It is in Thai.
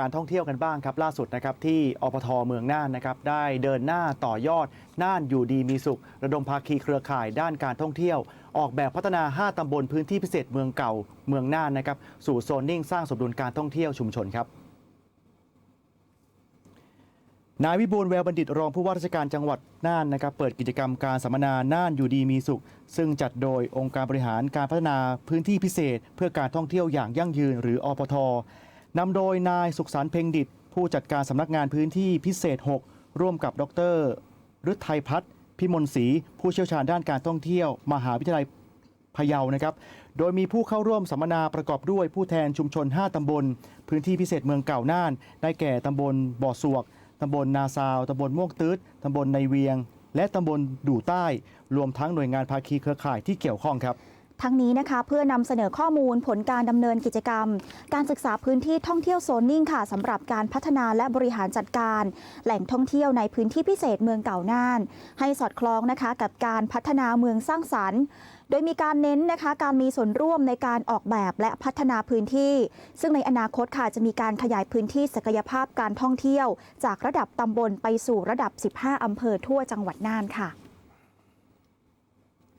การท่องเที่ยวกันบ้างครับล่าสุดนะครับที่อปทเมืองน่านนะครับได้เดินหน้าต่อยอดน่านอยู่ดีมีสุข ระดมภาคีเครือข่ายด้านการท่องเที่ยว ออกแบบพัฒนา 5 ตำบลพื้นที่พิเศษเมืองเก่าเมืองน่านนะครับสู่โซนนิ่งสร้างสมดุลการท่องเที่ยวชุมชนครับนายวิบูลแววบัณฑิตรองผู้ว่าราชการจังหวัดน่านนะครับเปิดกิจกรรมการสัมมนาน่านอยู่ดีมีสุข ซึ่งจัดโดยองค์การบริหารการพัฒนาพื้นที่พิเศษ เพื่อการท่องเที่ยวอย่างยั่งยืนหรืออปท นำโดยนายสุขสันต์เพ็งดิต ผู้จัดการสำนักงานพื้นที่พิเศษ 6 ร่วมกับดรฤทัยพัฒน์พิมลศรีผู้เชี่ยวชาญด้านการท่องเที่ยว มหาวิทยาลัยพะเยานะครับ โดยมีผู้เข้าร่วมสัมมนาประกอบด้วยผู้แทนชุมชน 5 ตำบล พื้นที่พิเศษเมืองเก่าน่าน ได้แก่ตำบลบ่อสวกตำบลนาซาว ตำบลม่วงตืดตำบลในเวียง และตำบลดู่ใต้ รวมทั้งหน่วยงานภาคีเครือข่ายที่เกี่ยวข้องครับ ทั้งนี้นะคะเพื่อนำเสนอข้อมูลผลการดำเนินกิจกรรม การศึกษาพื้นที่ท่องเที่ยวโซนนิ่งค่ะสำหรับการพัฒนาและบริหารจัดการ แหล่งท่องเที่ยวในพื้นที่พิเศษเมืองเก่าน่าน ให้สอดคล้องนะคะกับการพัฒนาเมืองสร้างสรรค์ โดยมีการเน้นนะคะการมีส่วนร่วมในการออกแบบและพัฒนาพื้นที่ ซึ่งในอนาคตค่ะจะมีการขยายพื้นที่ศักยภาพการท่องเที่ยว จากระดับตำบลไปสู่ระดับ 15 อำเภอทั่วจังหวัดน่านค่ะ